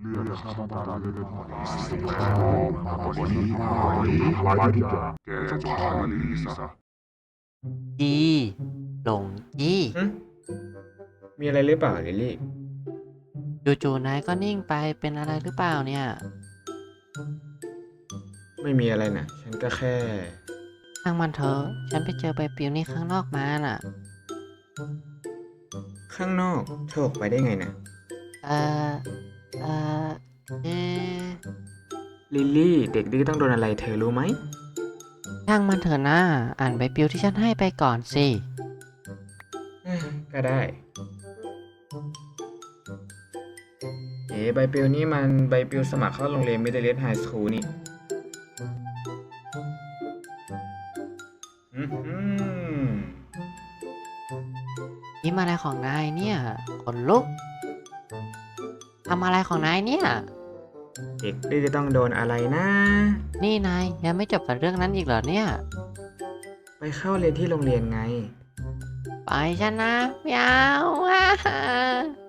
เลือกข้าต้องกาเลือกหอยสิแล้มากกว่านี้มากกว่านี้ทำลายทุกอย่างแกจงฆ่าลิลลี่ซะจีหลงจี้หึมีอะไรหรือเปล่าลิลี่จู่ๆนายก็นิ่งไปเป็นอะไรหรือเปล่าเนี่ย ไม่มีอะไรนะฉันก็แค่ช่างมันเถอะฉันไปเจอใบปลิวนี่ข้างนอกมาน่ะ ข้างนอกเธอออกไปได้ไงนะเออ เออเอะลิลลี่เด็กดื้อต้องโดนอะไรเธอรู้ไหม ช่างมันเถอะนะ อ่านใบปลิวที่ฉันให้ไปก่อนสิเอ้ยก็ได้ เอ๋ใบปลิวนี่มันใบปลิวสมัครเข้าโรงเรียนมิดเดิลไฮสคูลนี่อื้อหือ นี่มาอะไรของนายเนี่ยขนลุกทำอะไรของนายเนี่ย เด็กดื้อต้องโดนอะไรนะ นี่นายยังไม่จบกับเรื่องนั้นอีกเหรอเนี่ย ไปเข้าเรียนที่โรงเรียนไง ไปฉันนะไม่เอาอะ